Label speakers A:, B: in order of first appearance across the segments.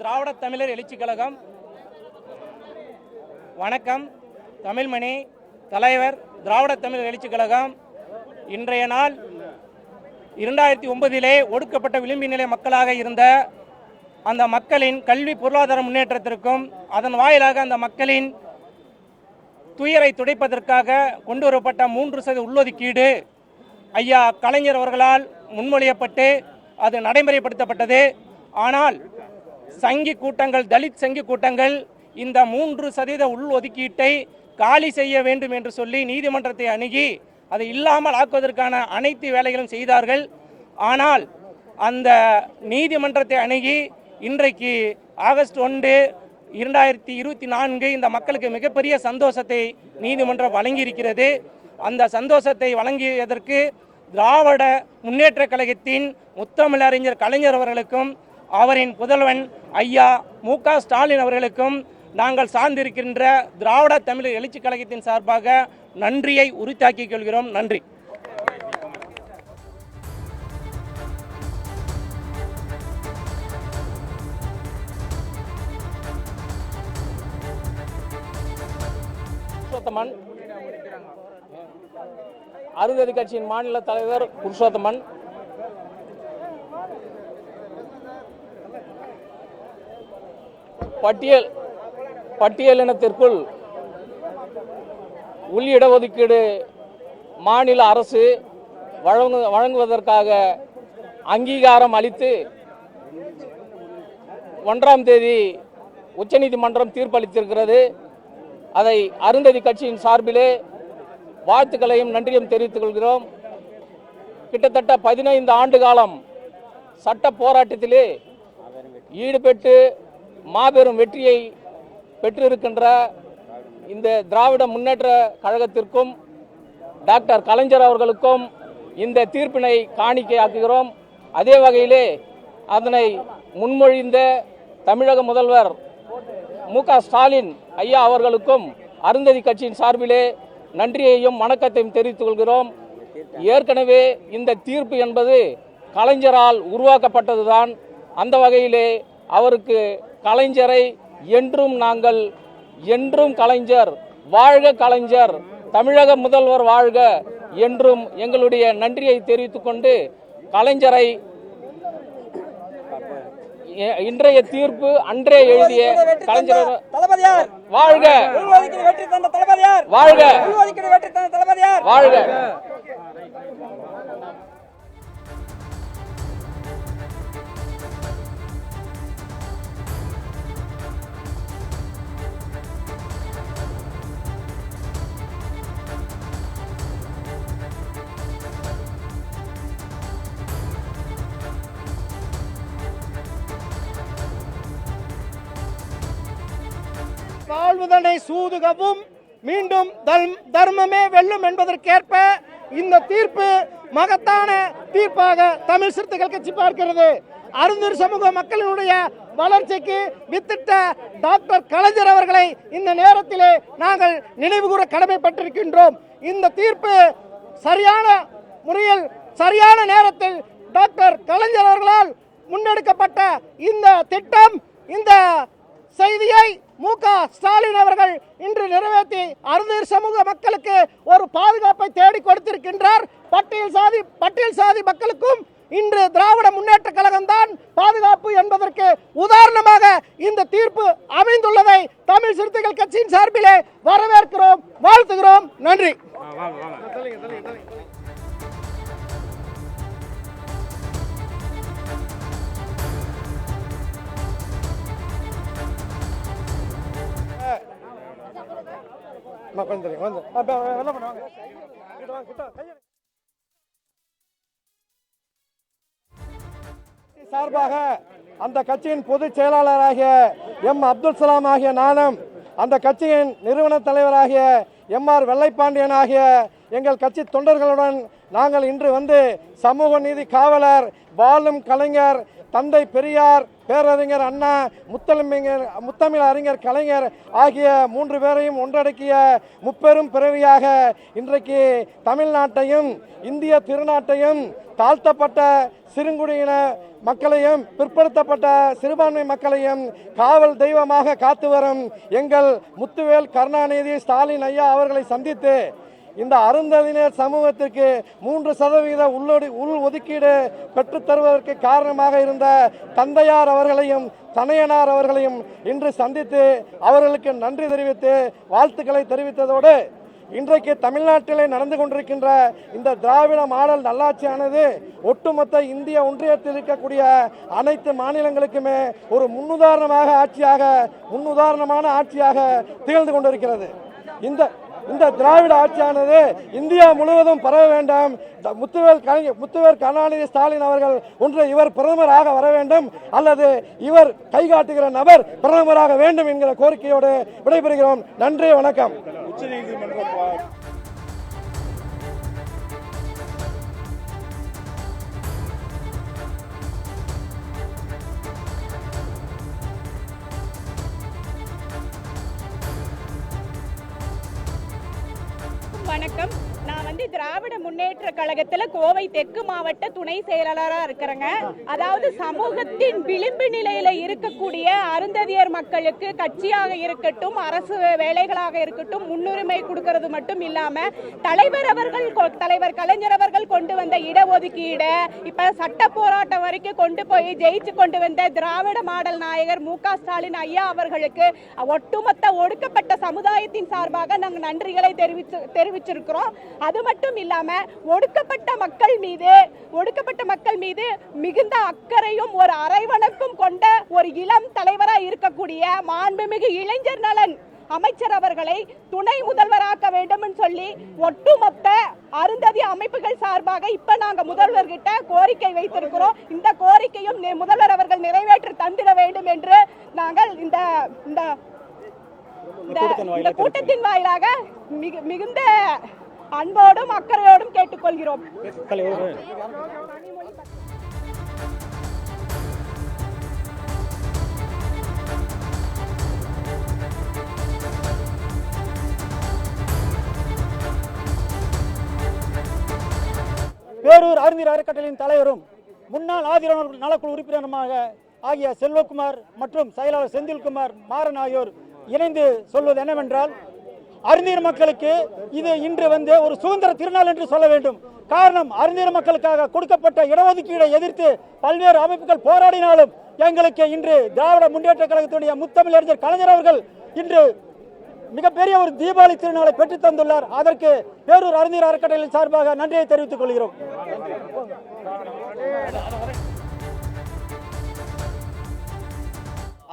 A: திராவிட தமிழர் எழுச்சி கழகம். வணக்கம். தமிழ்மணி தலைவர் திராவிட தமிழர் எழுச்சி கழகம். இன்றைய நாள் இரண்டாயிரத்தி ஒன்பதிலே ஒடுக்கப்பட்ட விளிம்பு நிலை மக்களாக இருந்த அந்த மக்களின் கல்வி பொருளாதார முன்னேற்றத்திற்கும் அதன் வாயிலாக அந்த மக்களின் துயரை துடைப்பதற்காக கொண்டு வரப்பட்ட மூன்று சதவீத உள்ளொதுக்கீடு ஐயா கலைஞர் அவர்களால் முன்மொழியப்பட்டு அது நடைமுறைப்படுத்தப்பட்டது. ஆனால் சங்கி கூட்டங்கள் தலித் சங்கி கூட்டங்கள் இந்த மூன்று சதவீத உள்ஒதுக்கீட்டை காலி செய்ய வேண்டும் என்று சொல்லி நீதிமன்றத்தை அணுகி அதை இல்லாமல் ஆக்குவதற்கான அனைத்து வேலைகளும் செய்தார்கள். ஆனால் அந்த நீதிமன்றத்தை அணுகி இன்றைக்கு ஆகஸ்ட் ஒன்று இரண்டாயிரத்தி இருபத்தி நான்கு இந்த மக்களுக்கு மிகப்பெரிய சந்தோஷத்தை நீதிமன்றம் வழங்கியிருக்கிறது. அந்த சந்தோஷத்தை வழங்கியதற்கு திராவிட முன்னேற்றக் கழகத்தின் முத்தமிழறிஞர் கலைஞர் அவர்களுக்கும் அவரின் புதல்வன் ஐயா மு க. ஸ்டாலின் அவர்களுக்கும் நாங்கள் சார்ந்திருக்கின்ற திராவிட தமிழர் எழுச்சிக் கழகத்தின் சார்பாக நன்றியை உரித்தாக்கிக் கொள்கிறோம். நன்றி. புருஷோத்தமன். அருந்ததி கட்சியின் மாநில தலைவர் புருஷோத்தமன். பட்டியல் பட்டியலினத்திற்குள் உள் இடஒதுக்கீடு மாநில அரசு வழங்கு வழங்குவதற்காக அங்கீகாரம் அளித்து ஒன்றாம் தேதி உச்சநீதிமன்றம் தீர்ப்பளித்திருக்கிறது. அதை அருந்ததி கட்சியின் சார்பிலே வாழ்த்துக்களையும் நன்றியும் தெரிவித்துக் கொள்கிறோம் கிட்டத்தட்ட பதினைந்து ஆண்டு காலம் சட்ட போராட்டத்திலே ஈடுபட்டு மாபெரும் வெற்றியை பெற்றிருக்கின்ற இந்த திராவிட முன்னேற்ற கழகத்திற்கும் டாக்டர் கலைஞர் அவர்களுக்கும் இந்த தீர்ப்பினை காணிக்கையாக்குகிறோம். அதே வகையிலே அதனை முன்மொழிந்த தமிழக முதல்வர் மு க ஸ்டாலின் ஐயா அவர்களுக்கும் அருந்ததி கட்சியின் சார்பிலே நன்றியையும் வணக்கத்தையும் தெரிவித்துக் கொள்கிறோம். ஏற்கனவே இந்த தீர்ப்பு என்பது கலைஞரால் உருவாக்கப்பட்டதுதான். அந்த வகையிலே அவருக்கு கலைஞரை என்றும் நாங்கள் என்றும் கலைஞர் வாழ்க கலைஞர் தமிழக முதல்வர் வாழ்க என்றும் எங்களுடைய நன்றியை தெரிவித்துக் கொண்டு கலைஞரை இன்றைய தீர்ப்பு அன்றே எழுதிய கலைஞர் வாழ்க. வாழ்க. வாழ்க.
B: வாழ்வதனை சூதுகவும் மீண்டும் தர்ம்- தர்மமே வெல்லும் என்பதற்கேற்ப இந்த தீர்ப்பு மகத்தான தீர்ப்பாக தமிழ் சிறுத்தைகள் கட்சி பார்க்கிறது. அருந்தூர் சமூக மக்களினுடைய வளர்ச்சிக்கு வித்திட்ட டாக்டர் கலைஞர் அவர்களை இந்த நேரத்திலே நாங்கள் நினைவுகூர கடமைப்பட்டிருக்கின்றோம். இந்த தீர்ப்பு சரியான முறையில் சரியான நேரத்தில் டாக்டர் கலைஞர் அவர்களால் முன்னெடுக்கப்பட்ட இந்த திட்டம் இந்த செய்தியை மு க. ஸ்டாலின் அவர்கள் இன்று நிறைவேற்றி அறுநூறு சமூக மக்களுக்கு ஒரு பாதுகாப்பை தேடி கொடுத்திருக்கின்றார். பட்டியல் சாதி பட்டியல் சாதி மக்களுக்கும் இன்று திராவிட முன்னேற்ற கழகம் தான் பாதுகாப்பு என்பதற்கு உதாரணமாக இந்த தீர்ப்பு அமைந்துள்ளதை தமிழ் சிறுத்தைகள் கட்சியின் சார்பிலே வரவேற்கிறோம். வாழ்த்துகிறோம். நன்றி. கொஞ்சம் தெரியும், கொஞ்சம். அப்ப, வெளில வாங்க. கிட்ட சார்பாக அந்த கட்சியின் பொதுச் செயலாளராகிய எம். அப்துல் சலாம் ஆகிய நானும் அந்த கட்சியின் நிறுவன தலைவராகிய எம். ஆர். வெள்ளைப்பாண்டியன் ஆகிய
C: எங்கள் கட்சி தொண்டர்களுடன் நாங்கள் இன்று வந்து சமூக நீதி காவலர் வாழும் கலைஞர் தந்தை பெரியார் பேரறிஞர் அண்ணா முத்தமிழர் முத்தமிழ் அறிஞர் கலைஞர் ஆகிய மூன்று பேரையும் ஒன்றடக்கிய முப்பெரும் பிறவியாக இன்றைக்கு தமிழ்நாட்டையும் இந்திய திருநாட்டையும் தாழ்த்தப்பட்ட சிறுங்குடியின மக்களையும் பிற்படுத்தப்பட்ட சிறுபான்மை மக்களையும் காவல் தெய்வமாக காத்து வரும் எங்கள் முத்துவேல் கருணாநிதி ஸ்டாலின் ஐயா அவர்களை சந்தித்து இந்த அருந்ததினர் சமூகத்திற்கு மூன்று சதவீத உள்ளொடி உள் ஒதுக்கீடு பெற்றுத் தருவதற்கு காரணமாக இருந்த தந்தையார் அவர்களையும் தனையனார் அவர்களையும் இன்று சந்தித்து அவர்களுக்கு நன்றி தெரிவித்து வாழ்த்துக்களை தெரிவித்ததோடு இன்றைக்கு தமிழ்நாட்டிலே நடந்து கொண்டிருக்கின்ற இந்த திராவிட மாடல் நல்லாட்சியானது ஒட்டுமொத்த இந்திய ஒன்றியத்தில் இருக்கக்கூடிய அனைத்து மாநிலங்களுக்குமே ஒரு முன்னுதாரணமாக ஆட்சியாக முன்னுதாரணமான ஆட்சியாக திகழ்ந்து கொண்டிருக்கிறது. இந்த இந்த திராவிட ஆட்சியானது இந்தியா முழுவதும் பரவ வேண்டும். முத்துவேல் கலைஞர் முத்துவேல் கருணாநிதி ஸ்டாலின் அவர்கள் ஒன்று இவர் பிரதமராக வர வேண்டும் அல்லது இவர் கை காட்டுகிற நபர் பிரதமராக வேண்டும் என்கிற கோரிக்கையோடு விடைபெறுகிறோம். நன்றி வணக்கம்.
D: வணக்கம். வந்து திராவிட முன்னேற்ற கழகத்துல கோவை தெற்கு மாவட்ட துணை செயலாளரா இருக்கிறேங்க. அதாவது சமூகத்தின் விளிம்பு நிலையில இருக்கக்கூடிய அருந்ததியர் மக்களுக்கு கட்சியாக இருக்கட்டும் அரசு வேலைகளாக இருக்கட்டும் முன்னுரிமை கொடுக்கறது மட்டும் இல்லாம தலைவர் அவர்கள் தலைவர் கலைஞர் அவர்கள் கொண்டு வந்த இடஒதுக்கீடு இப்ப சட்ட போராட்டம் வரைக்கும் கொண்டு போய் ஜெயிச்சு கொண்டு வந்த திராவிட மாடல் நாயகர் மு க ஸ்டாலின் ஐயா அவர்களுக்கு ஒட்டுமொத்த ஒடுக்கப்பட்ட சமுதாயத்தின் சார்பாக நாங்கள் நன்றிகளை தெரிவிச்சு தெரிவிச்சிருக்கிறோம். அது மட்டும் இல்லாம ஒடுக்கப்பட்ட மக்கள் மீது ஒடுக்கப்பட்ட மக்கள் மீது மிகுந்த அக்கறையும் ஒரு அரைவணக்கும் கொண்ட ஒரு இளம் தலைவரா இருக்கக்கூடிய மாண்புமிகு இளைஞர் நலன் அமைச்சர் அவர்களை துணை முதல்வராக்க வேண்டும் சொல்லி ஒட்டுமொத்த அருந்ததி அமைப்புகள் சார்பாக இப்ப நாங்க முதல்வர்கிட்ட கோரிக்கை வைத்திருக்கிறோம். இந்த கோரிக்கையும் முதல்வர் அவர்கள் நிறைவேற்றி தந்திட வேண்டும் என்று நாங்கள் இந்த இந்த கூட்டத்தின் வாயிலாக மிகு மிகுந்த அன்போடும் அக்கறையோடும் கேட்டுக்கொள்கிறோம்.
E: பேரூர் அறிஞர் அறக்கட்டளையின் தலைவரும் முன்னாள் ஆதிரான நலக்குழு உறுப்பினருமாக ஆகிய செல்வகுமார் மற்றும் செயலாளர் செந்தில்குமார் மாறன் ஆகியோர் இணைந்து சொல்வது என்னவென்றால் அறிஞர் மக்களுக்கு இது இன்று வந்து ஒரு சுதந்திர திருநாள் என்று சொல்ல வேண்டும். காரணம் அறிஞர் மக்களுக்காக கொடுக்கப்பட்ட இடஒதுக்கீடை எதிர்த்து பல்வேறு அமைப்புகள் போராடினாலும் எங்களுக்கு இன்று திராவிட முன்னேற்ற கழகத்துடைய முத்தமிழறிஞர் கலைஞர் அவர்கள் இன்று மிகப்பெரிய ஒரு தீபாவளி திருநாளை பெற்றுத் தந்துள்ளார். அதற்கு பேரூர் அறிஞர் அறக்கட்டளையின் சார்பாக நன்றியை தெரிவித்துக் கொள்கிறோம்.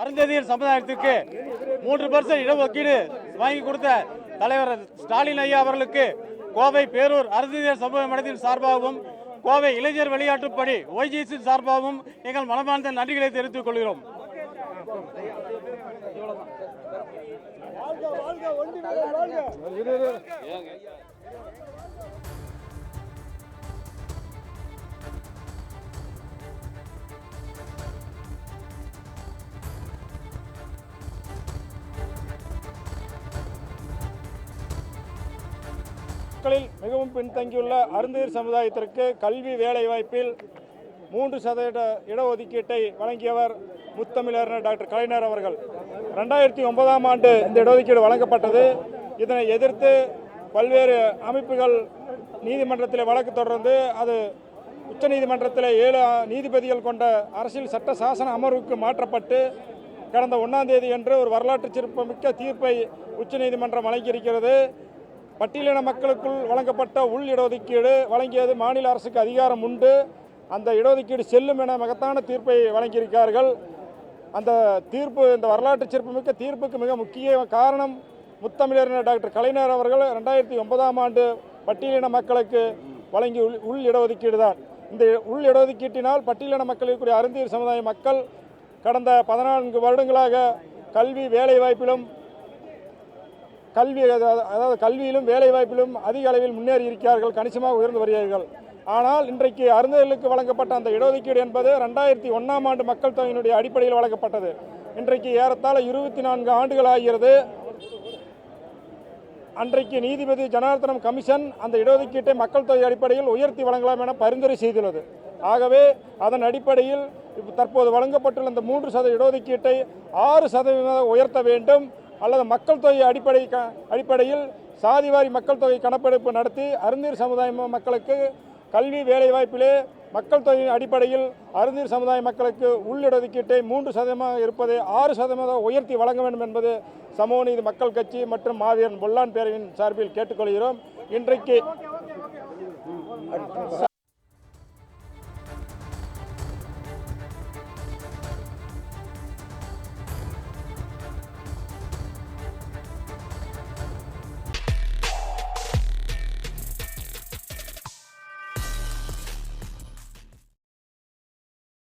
F: அருந்ததியர் சமுதாயத்திற்கு மூன்று பர்சன்ட் இடஒதுக்கீடு வாங்கி கொடுத்த தலைவர் ஸ்டாலின் ஐயா அவர்களுக்கு கோவை பேரூர் அருந்ததியர் சமூக மடத்தின் சார்பாகவும் கோவை இளைஞர் விளையாட்டுப்படி ஒய்ஜிசி சார்பாகவும் எங்கள் மனமார்ந்த நன்றிகளை தெரிவித்துக் கொள்கிறோம்.
G: மக்களில் மிகவும் பின்தங்கியுள்ள அருந்தீர் சமுதாயத்திற்கு கல்வி வேலைவாய்ப்பில் மூன்று சதவீத இடஒதுக்கீட்டை வழங்கியவர் முத்தமிழர் டாக்டர் கலைஞர் அவர்கள். ரெண்டாயிரத்தி ஒன்பதாம் ஆண்டு இந்த இடஒதுக்கீடு வழங்கப்பட்டது. இதனை எதிர்த்து பல்வேறு அமைப்புகள் நீதிமன்றத்தில் வழக்கு தொடர்ந்து அது உச்சநீதிமன்றத்தில் ஏழு நீதிபதிகள் கொண்ட அரசியல் சட்ட சாசன அமர்வுக்கு மாற்றப்பட்டு கடந்த ஒன்றாம் தேதி என்று ஒரு வரலாற்று சிறப்புமிக்க தீர்ப்பை உச்சநீதிமன்றம் வழங்கியிருக்கிறது. பட்டியலின மக்களுக்குள் வழங்கப்பட்ட உள் இடஒதுக்கீடு வழங்கியது மாநில அரசுக்கு அதிகாரம் உண்டு. அந்த இடஒதுக்கீடு செல்லும் என மகத்தான தீர்ப்பை வழங்கியிருக்கிறார்கள். அந்த தீர்ப்பு இந்த வரலாற்று சிறப்புமிக்க தீர்ப்புக்கு மிக முக்கிய காரணம் முத்தமிழறிஞர் டாக்டர் கலைஞர் அவர்கள் ரெண்டாயிரத்தி ஒன்பதாம் ஆண்டு பட்டியலின மக்களுக்கு வழங்கிய உள் உள் இடஒதுக்கீடு தான். இந்த உள் இடஒதுக்கீட்டினால் பட்டியலின மக்களுக்குரிய அருந்தீர் சமுதாய மக்கள் கடந்த பதினான்கு வருடங்களாக கல்வி வேலைவாய்ப்பிலும் கல்வி அதாவது அதாவது கல்வியிலும் வேலைவாய்ப்பிலும் அதிக அளவில் முன்னேறி இருக்கிறார்கள் கணிசமாக உயர்ந்து வருகிறார்கள். ஆனால் இன்றைக்கு அருந்தர்களுக்கு வழங்கப்பட்ட அந்த இடஒதுக்கீடு என்பது ரெண்டாயிரத்தி ஒன்றாம் ஆண்டு மக்கள் தொகையினுடைய அடிப்படையில் வழங்கப்பட்டது. இன்றைக்கு ஏறத்தாழ இருபத்தி நான்கு ஆண்டுகள் ஆகிறது. அன்றைக்கு நீதிபதி ஜனார்தனம் கமிஷன் அந்த இடஒதுக்கீட்டை மக்கள் தொகை அடிப்படையில் உயர்த்தி வழங்கலாம் என பரிந்துரை செய்துள்ளது. ஆகவே அதன் அடிப்படையில் தற்போது வழங்கப்பட்டுள்ள இந்த மூன்று சதவீத இடஒதுக்கீட்டை ஆறு சதவீதம் உயர்த்த வேண்டும். அல்லது மக்கள் தொகை அடிப்படை க அடிப்படையில் சாதிவாரி மக்கள் தொகை கணக்கெடுப்பு நடத்தி அருந்தீர் சமுதாய மக்களுக்கு கல்வி வேலைவாய்ப்பிலே மக்கள் தொகையின் அடிப்படையில் அருந்தீர் சமுதாய மக்களுக்கு உள்ளிடஒதுக்கீட்டை மூன்று சதவீதமாக இருப்பதை ஆறு சதவீதம் உயர்த்தி வழங்க வேண்டும் என்பது சமூக நீதி மக்கள் கட்சி மற்றும் மாவீரன் பொல்லான் பேரவையின் சார்பில் கேட்டுக்கொள்கிறோம். இன்றைக்கு